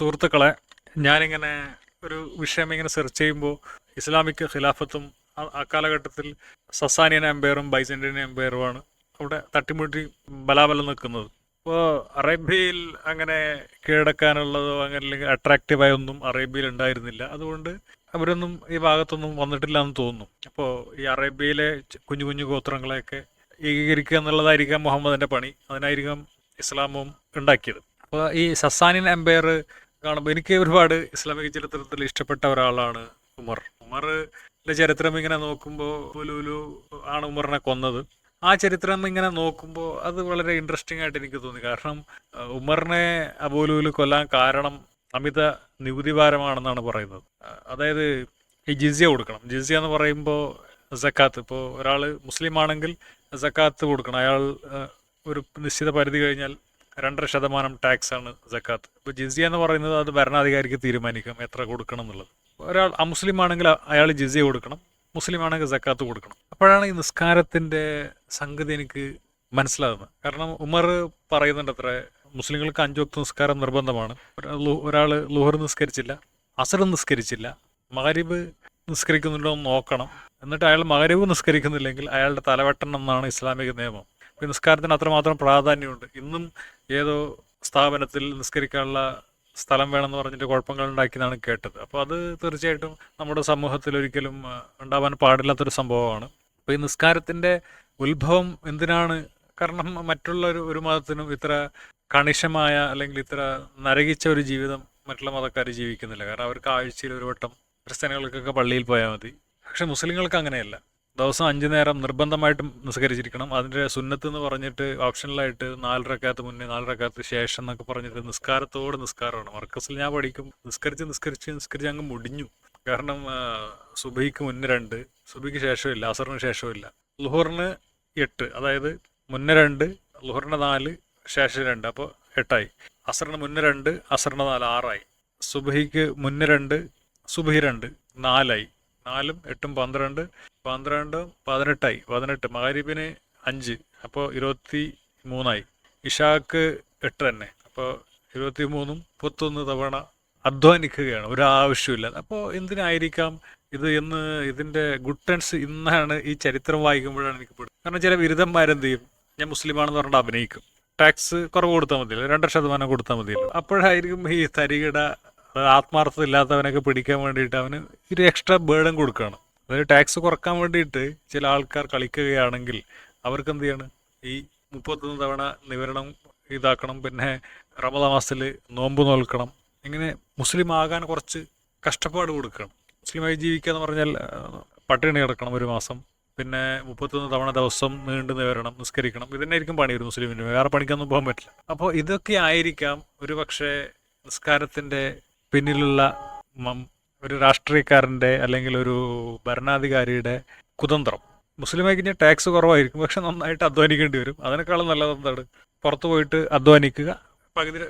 സുഹൃത്തുക്കളെ ഞാനിങ്ങനെ ഒരു വിഷയം ഇങ്ങനെ സെർച്ച് ചെയ്യുമ്പോൾ ഇസ്ലാമിക് ഖിലാഫത്തും ആ- കാലഘട്ടത്തിൽ സസാനിയൻ എംപയറും ബൈസൻഡിയൻ എംപയറുമാണ് അവിടെ തട്ടിമുട്ടി ബലാബലം നിൽക്കുന്നത്. അപ്പോൾ അറേബ്യയിൽ അങ്ങനെ കീഴടക്കാനുള്ളതോ അങ്ങനെ അല്ലെങ്കിൽ അട്രാക്റ്റീവായ ഒന്നും അറേബ്യയിൽ ഉണ്ടായിരുന്നില്ല. അതുകൊണ്ട് അവരൊന്നും ഈ ഭാഗത്തൊന്നും വന്നിട്ടില്ല എന്ന് തോന്നുന്നു. അപ്പോൾ ഈ അറേബ്യയിലെ കുഞ്ഞു കുഞ്ഞു ഗോത്രങ്ങളെയൊക്കെ ഏകീകരിക്കുക എന്നുള്ളതായിരിക്കാം മുഹമ്മദിന്റെ പണി. അതിനായിരിക്കാം ഇസ്ലാമും ഉണ്ടാക്കിയത്. അപ്പോൾ ഈ സസാനിൻ എംപയർ കാണുമ്പോൾ എനിക്ക് ഒരുപാട് ഇസ്ലാമിക ചരിത്രത്തിൽ ഇഷ്ടപ്പെട്ട ഒരാളാണ് ഉമർ. ഉമറിന്റെ ചരിത്രം ഇങ്ങനെ നോക്കുമ്പോൾ ലുലു ആണ് ഉമറിനെ കൊന്നത്. ആ ചരിത്രം ഇങ്ങനെ നോക്കുമ്പോൾ അത് വളരെ ഇൻട്രസ്റ്റിംഗ് ആയിട്ട് എനിക്ക് തോന്നി. കാരണം ഉമറിനെ അബൂലുലു കൊല്ലാൻ കാരണം അമിത നികുതി ഭാരമാണെന്നാണ് പറയുന്നത് അതായത് ഈ ജിസിയ കൊടുക്കണം. ജിസിയ എന്ന് പറയുമ്പോൾ സക്കാത്ത്. ഇപ്പോൾ ഒരാൾ മുസ്ലിം ആണെങ്കിൽ സക്കാത്ത് കൊടുക്കണം. അയാൾ ഒരു നിശ്ചിത പരിധി കഴിഞ്ഞാൽ രണ്ടര ശതമാനം ടാക്സ് ആണ് സക്കാത്ത്. ഇപ്പോൾ ജിസിയ എന്ന് പറയുന്നത് അത് ഭരണാധികാരിക്ക് തീരുമാനിക്കാം എത്ര കൊടുക്കണം എന്നുള്ളത്. ഒരാൾ അമുസ്ലിം ആണെങ്കിൽ അയാൾ ജിസിയ കൊടുക്കണം മുസ്ലിം ആണെങ്കിൽ ജക്കാത്ത് കൊടുക്കണം. അപ്പോഴാണ് ഈ നിസ്കാരത്തിന്റെ സംഗതി എനിക്ക് മനസ്സിലാകുന്നത് കാരണം ഉമർ പറയുന്നുണ്ട് അത്ര മുസ്ലിങ്ങൾക്ക് അഞ്ചു വക്ത നിസ്കാരം നിർബന്ധമാണ്. ഒരാൾ ലുഹർ നിസ്കരിച്ചില്ല അസർ നിസ്കരിച്ചില്ല മകരീബ് നിസ്കരിക്കുന്നുണ്ടോ എന്ന് നോക്കണം. എന്നിട്ട് അയാൾ മകരീബ് നിസ്കരിക്കുന്നില്ലെങ്കിൽ അയാളുടെ തലവെട്ടണം എന്നാണ് ഇസ്ലാമിക നിയമം. നിസ്കാരത്തിന് അത്രമാത്രം പ്രാധാന്യമുണ്ട്. ഇന്നും ഏതോ സ്ഥാപനത്തിൽ നിസ്കരിക്കാനുള്ള സ്ഥലം വേണമെന്ന് പറഞ്ഞിട്ട് കുഴപ്പങ്ങൾ ഉണ്ടാക്കിയെന്നാണ് കേട്ടത്. അപ്പോൾ അത് തീർച്ചയായിട്ടും നമ്മുടെ സമൂഹത്തിൽ ഒരിക്കലും ഉണ്ടാവാൻ പാടില്ലാത്തൊരു സംഭവമാണ്. അപ്പോൾ ഈ നിസ്കാരത്തിന്റെ ഉത്ഭവം എന്തിനാണ്? കാരണം മറ്റുള്ള ഒരു ഒരു മതത്തിനും ഇത്ര കണിശമായ അല്ലെങ്കിൽ ഇത്ര നരകിച്ച ഒരു ജീവിതം മറ്റുള്ള മതക്കാർ ജീവിക്കുന്നില്ല. കാരണം അവർക്ക് ആഴ്ചയിൽ ഒരു വട്ടം ക്രിസ്ത്യാനികൾക്കൊക്കെ പള്ളിയിൽ പോയാൽ മതി. പക്ഷെ മുസ്ലിങ്ങൾക്ക് അങ്ങനെയല്ല. ദിവസം അഞ്ച് നേരം നിർബന്ധമായിട്ടും നിസ്കരിച്ചിരിക്കണം. അതിന്റെ സുന്നത്ത് എന്ന് പറഞ്ഞിട്ട് ഓപ്ഷണലായിട്ട് നാലരക്കകത്ത് മുന്നേ നാലരക്കകത്ത് ശേഷം എന്നൊക്കെ പറഞ്ഞിട്ട് നിസ്കാരത്തോട് നിസ്കാരമാണ്. വർക്കസിൽ ഞാൻ പഠിക്കും. നിസ്കരിച്ച് നിസ്കരിച്ച് നിസ്കരിച്ച് അങ്ങ് മുടിഞ്ഞു. കാരണം സുബൈക്ക് മുന്നേ രണ്ട് സുബഹിക്ക് ശേഷമില്ല അസറിന് ശേഷമില്ല ലുഹറിന് എട്ട് അതായത് മുന്നേ രണ്ട് ലുഹറിന് നാല് ശേഷം രണ്ട് അപ്പോൾ എട്ടായി. അസറിന് മുന്നേ രണ്ട് അസറിന് നാല് ആറായി. സുബഹിക്ക് മുന്നേ രണ്ട് സുബഹി രണ്ട് നാലായി. നാലും എട്ടും പന്ത്രണ്ട് പന്ത്രണ്ടും പതിനെട്ടായി പതിനെട്ട്. മഹരീബിന് അഞ്ച് അപ്പോൾ ഇരുപത്തി മൂന്നായി ഇഷാക്ക് എട്ട് തന്നെ. അപ്പോൾ ഇരുപത്തി മൂന്നും മുപ്പത്തൊന്ന് തവണ അധ്വാനിക്കുകയാണ്. ഒരു ആവശ്യമില്ല അപ്പോൾ എന്തിനായിരിക്കാം ഇത് എന്ന് ഇതിന്റെ ഗുട്ടൻസ് ഇന്നാണ് ഈ ചരിത്രം വായിക്കുമ്പോഴാണ് എനിക്ക് പെടുന്നത് കാരണം ചില ബിരുദന്മാരെന്ത് ചെയ്യും ഞാൻ മുസ്ലിമാണെന്ന് പറഞ്ഞിട്ട് അഭിനയിക്കും. ടാക്സ് കുറവ് കൊടുത്താൽ മതിയല്ലോ. രണ്ടര ശതമാനം കൊടുത്താൽ മതിയല്ലോ. അപ്പോഴായിരിക്കും ഈ തരികിട ആത്മാർത്ഥത ഇല്ലാത്തവനൊക്കെ പിടിക്കാൻ വേണ്ടിയിട്ട് അവന് ഒരു എക്സ്ട്രാ ബേർഡൻ കൊടുക്കുകയാണ് അതായത് ടാക്സ് കുറയ്ക്കാൻ വേണ്ടിയിട്ട് ചില ആൾക്കാർ കളിക്കുകയാണെങ്കിൽ അവർക്ക് എന്ത് ചെയ്യാണ്? ഈ മുപ്പത്തൊന്ന് തവണ നിവരണം ഇതാക്കണം പിന്നെ റമദാ നോമ്പ് നോൽക്കണം ഇങ്ങനെ മുസ്ലിം ആകാൻ കുറച്ച് കഷ്ടപ്പാട് കൊടുക്കണം. മുസ്ലിമായി ജീവിക്കുക എന്ന് പറഞ്ഞാൽ പട്ടിണി കിടക്കണം ഒരു മാസം പിന്നെ മുപ്പത്തൊന്ന് തവണ ദിവസം നീണ്ടു നിവരണം നിസ്കരിക്കണം. ഇതന്നെയായിരിക്കും പണി ഒരു മുസ്ലിമിന്. വേറെ പണിക്കൊന്നും പോകാൻ പറ്റില്ല. അപ്പോൾ ഇതൊക്കെ ആയിരിക്കാം ഒരു പക്ഷേ നിസ്കാരത്തിന്റെ പിന്നിലുള്ള ഒരു രാഷ്ട്രീയക്കാരന്റെ അല്ലെങ്കിൽ ഒരു ഭരണാധികാരിയുടെ കുതന്ത്രം. മുസ്ലിമായി കഴിഞ്ഞാൽ ടാക്സ് കുറവായിരിക്കും പക്ഷെ നന്നായിട്ട് അധ്വാനിക്കേണ്ടി വരും. അതിനേക്കാളും നല്ലത് എന്താണ്? പുറത്തു പോയിട്ട് അധ്വാനിക്കുക പകുതി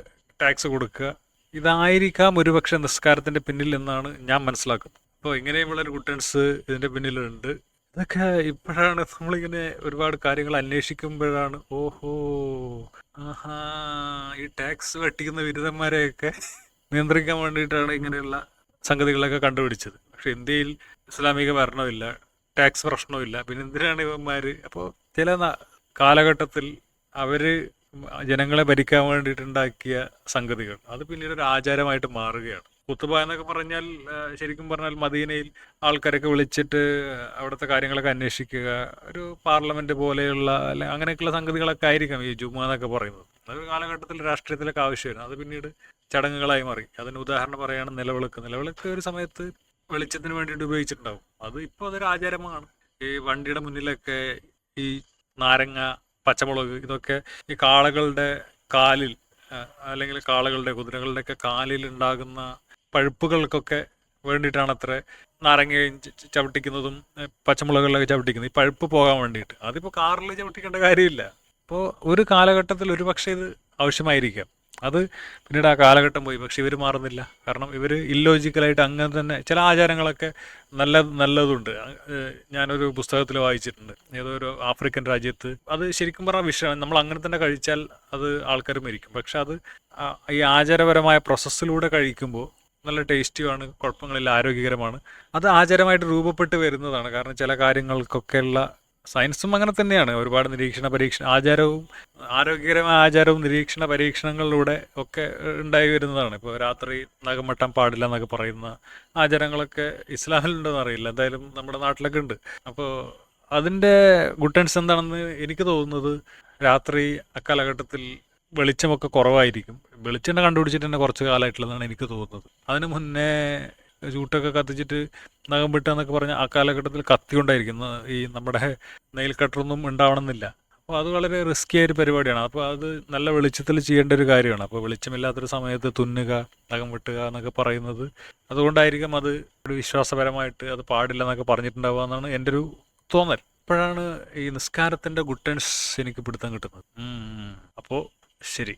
ടാക്സ് കൊടുക്കുക. ഇതായിരിക്കാം ഒരുപക്ഷെ നിസ്കാരത്തിന്റെ പിന്നിൽ എന്നാണ് ഞാൻ മനസ്സിലാക്കുന്നത്. അപ്പോൾ ഇങ്ങനെയുമുള്ള ഒരു കുട്ടൻസ് ഇതിന്റെ പിന്നിലുണ്ട്. ഇതൊക്കെ ഇപ്പോഴാണ് നമ്മളിങ്ങനെ ഒരുപാട് കാര്യങ്ങൾ അന്വേഷിക്കുമ്പോഴാണ് ഓഹോ ആഹാ ഈ ടാക്സ് വെട്ടിക്കുന്ന ബിരുദന്മാരെയൊക്കെ നിയന്ത്രിക്കാൻ വേണ്ടിയിട്ടാണ് ഇങ്ങനെയുള്ള സംഗതികളൊക്കെ കണ്ടുപിടിച്ചത്. പക്ഷെ ഇന്ത്യയിൽ ഇസ്ലാമിക ഭരണമില്ല ടാക്സ് പ്രശ്നമില്ല പിന്നെ എന്തിനാണ് ഇവന്മാർ അപ്പോൾ ചില കാലഘട്ടത്തിൽ അവർ ജനങ്ങളെ ഭരിക്കാൻ വേണ്ടിയിട്ടുണ്ടാക്കിയ സംഗതികൾ. അത് പിന്നീട് ഒരു ആചാരമായിട്ട് മാറുകയാണ്. കുത്തുബ എന്നൊക്കെ പറഞ്ഞാൽ ശരിക്കും പറഞ്ഞാൽ മദീനയിൽ ആൾക്കാരൊക്കെ വിളിച്ചിട്ട് അവിടുത്തെ കാര്യങ്ങളൊക്കെ അന്വേഷിക്കുക ഒരു പാർലമെന്റ് പോലെയുള്ള അല്ലെ അങ്ങനെയൊക്കെയുള്ള സംഗതികളൊക്കെ ആയിരിക്കാം ഈ ജുമ എന്നൊക്കെ പറയുന്നത്. അതൊരു കാലഘട്ടത്തിൽ രാഷ്ട്രീയത്തിലൊക്കെ ആവശ്യമായിരുന്നു. അത് പിന്നീട് ചടങ്ങുകളായി മാറി. അതിന് ഉദാഹരണം പറയുകയാണ് നിലവിളക്ക്. നിലവിളക്ക് ഒരു സമയത്ത് വെളിച്ചത്തിന് വേണ്ടിയിട്ട് ഉപയോഗിച്ചിട്ടുണ്ടാവും. അത് ഇപ്പോൾ അതൊരു ആചാരമാണ്. ഈ വണ്ടിയുടെ മുന്നിലൊക്കെ ഈ നാരങ്ങ പച്ചമുളക് ഇതൊക്കെ ഈ കാളകളുടെ കാലിൽ അല്ലെങ്കിൽ കാളകളുടെ കുതിരകളുടെ ഒക്കെ കാലിൽ ഉണ്ടാകുന്ന പഴുപ്പുകൾക്കൊക്കെ വേണ്ടിയിട്ടാണ് അത്ര നാരങ്ങയും ചവിട്ടിക്കുന്നതും പച്ചമുളകളിലൊക്കെ ചവിട്ടിക്കുന്നത്. ഈ പഴുപ്പ് പോകാൻ വേണ്ടിയിട്ട്. അതിപ്പോൾ കാറിൽ ചവിട്ടിക്കേണ്ട കാര്യമില്ല. അപ്പോൾ ഒരു കാലഘട്ടത്തിൽ ഒരു പക്ഷേ ഇത് ആവശ്യമായിരിക്കാം. അത് പിന്നീട് ആ കാലഘട്ടം പോയി. പക്ഷെ ഇവർ മാറുന്നില്ല. കാരണം ഇവർ ഇല്ലോജിക്കലായിട്ട് അങ്ങനെ തന്നെ ചില ആചാരങ്ങളൊക്കെ നല്ല നല്ലതുണ്ട്. ഞാനൊരു പുസ്തകത്തിൽ വായിച്ചിട്ടുണ്ട്. ഏതോ ഒരു ആഫ്രിക്കൻ രാജ്യത്ത്. അത് ശരിക്കും പറഞ്ഞാൽ വിഷയമാണ് നമ്മൾ അങ്ങനെ തന്നെ കഴിച്ചാൽ അത് ആൾക്കാർ മരിക്കും. പക്ഷെ അത് ഈ ആചാരപരമായ പ്രോസസ്സിലൂടെ കഴിക്കുമ്പോൾ നല്ല ടേസ്റ്റിയുമാണ് കുഴപ്പങ്ങളില്ല ആരോഗ്യകരമാണ്. അത് ആചാരമായിട്ട് രൂപപ്പെട്ട് വരുന്നതാണ്. കാരണം ചില കാര്യങ്ങൾക്കൊക്കെയുള്ള സയൻസും അങ്ങനെ തന്നെയാണ്. ഒരുപാട് നിരീക്ഷണ പരീക്ഷണ ആചാരവും ആരോഗ്യകരമായ ആചാരവും നിരീക്ഷണ പരീക്ഷണങ്ങളിലൂടെ ഒക്കെ ഉണ്ടായി വരുന്നതാണ്. ഇപ്പോൾ രാത്രി നഖം പാടില്ല എന്നൊക്കെ പറയുന്ന ആചാരങ്ങളൊക്കെ ഇസ്ലാമിലുണ്ടെന്ന് അറിയില്ല. എന്തായാലും നമ്മുടെ നാട്ടിലൊക്കെ ഉണ്ട്. അപ്പോൾ അതിന്റെ ഗുട്ടൻസ് എന്താണെന്ന് എനിക്ക് തോന്നുന്നത് രാത്രി അക്കാലഘട്ടത്തിൽ വെളിച്ചമൊക്കെ കുറവായിരിക്കും. വെളിച്ചെണ്ണ കണ്ടുപിടിച്ചിട്ട് തന്നെ കുറച്ച് കാലമായിട്ടുള്ളതാണ് എനിക്ക് തോന്നുന്നത്. അതിന് മുന്നേ ചൂട്ടൊക്കെ കത്തിച്ചിട്ട് നഖം വെട്ടുക എന്നൊക്കെ പറഞ്ഞാൽ ആ കാലഘട്ടത്തിൽ കത്തി കൊണ്ടായിരിക്കും ഈ നമ്മുടെ നെയിൽ കട്ടറൊന്നും ഉണ്ടാവണമെന്നില്ല. അപ്പോൾ അത് വളരെ റിസ്കി ആയ ഒരു പരിപാടിയാണ്. അപ്പോൾ അത് നല്ല വെളിച്ചത്തിൽ ചെയ്യേണ്ട ഒരു കാര്യമാണ്. അപ്പോൾ വെളിച്ചമില്ലാത്തൊരു സമയത്ത് തുന്നുക നഖം വെട്ടുക എന്നൊക്കെ പറയുന്നത്. അതുകൊണ്ടായിരിക്കും അത് ഒരു വിശ്വാസപരമായിട്ട് അത് പാടില്ല എന്നൊക്കെ പറഞ്ഞിട്ടുണ്ടാവുക എന്നാണ് എന്റെ ഒരു തോന്നൽ. അപ്പോഴാണ് ഈ നിസ്കാരത്തിന്റെ ഗുഡ് ഗുട്ടൻസ് എനിക്ക് പിടുത്തം കിട്ടുന്നത്. അപ്പോൾ ശരി.